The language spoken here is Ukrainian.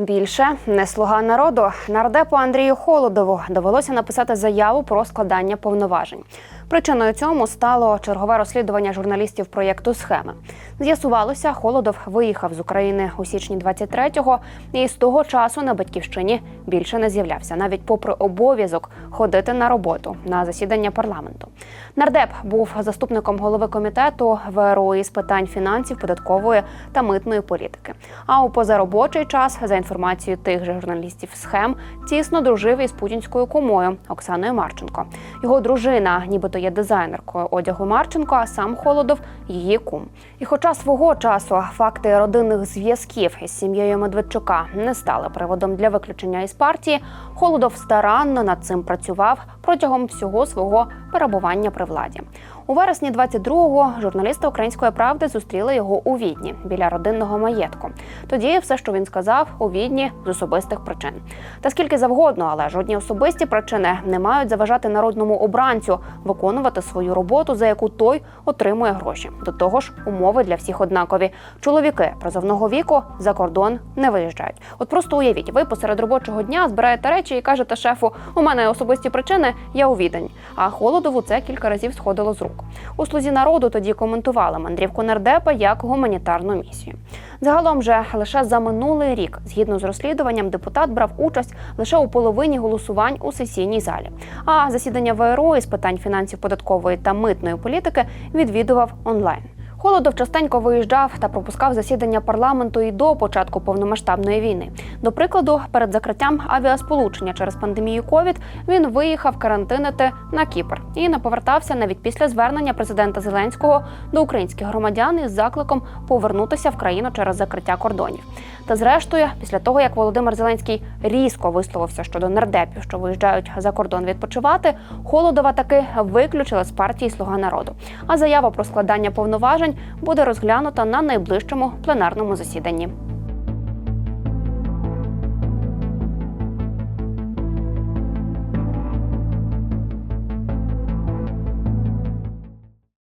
Більше не слуга народу. Нардепу Андрію Холодову довелося написати заяву про складання повноважень. Причиною цьому стало чергове розслідування журналістів проєкту Схеми. З'ясувалося, Холодов виїхав з України у січні 23-го і з того часу на батьківщині більше не з'являвся, навіть попри обов'язок ходити на роботу на засідання парламенту. Нардеп був заступником голови комітету ВРУ із питань фінансів, податкової та митної політики. А у позаробочий час, за інформацією тих же журналістів схем, тісно дружив із путінською кумою Оксаною Марченко. Його дружина, нібито є дизайнеркою одягу Марченко, а сам Холодов її кум. І хоча свого часу факти родинних зв'язків із сім'єю Медведчука не стали приводом для виключення із партії, Холодов старанно над цим працював протягом всього свого перебування при владі. У вересні 22-го журналісти Української правди зустріли його у Відні біля родинного маєтку. Тоді все, що він сказав, у Відні з особистих причин. Та скільки завгодно, але жодні особисті причини не мають заважати народному обранцю виконувати свою роботу, за яку той отримує гроші. До того ж, умови для всіх однакові. Чоловіки призовного віку за кордон не виїжджають. От просто уявіть, ви посеред робочого дня збираєте речі і кажете шефу: у мене особисті причини, я у відень. А холодову це кілька разів сходило з рук. У слузі народу тоді коментували мандрівку нардепа як гуманітарну місію. Загалом же лише за минулий рік, згідно з розслідуванням, депутат брав участь лише у половині голосувань у сесійній залі. А засідання ВРО із питань фінансів, податкової та митної політики відвідував онлайн. Холодов частенько виїжджав та пропускав засідання парламенту і до початку повномасштабної війни. До прикладу, перед закриттям авіасполучення через пандемію ковід він виїхав карантинити на Кіпр і не повертався навіть після звернення президента Зеленського до українських громадян із закликом повернутися в країну через закриття кордонів. Та зрештою, після того як Володимир Зеленський різко висловився щодо нардепів, що виїжджають за кордон відпочивати, Холодова таки виключили з партії Слуга народу. А заява про складання повноважень буде розглянута на найближчому пленарному засіданні.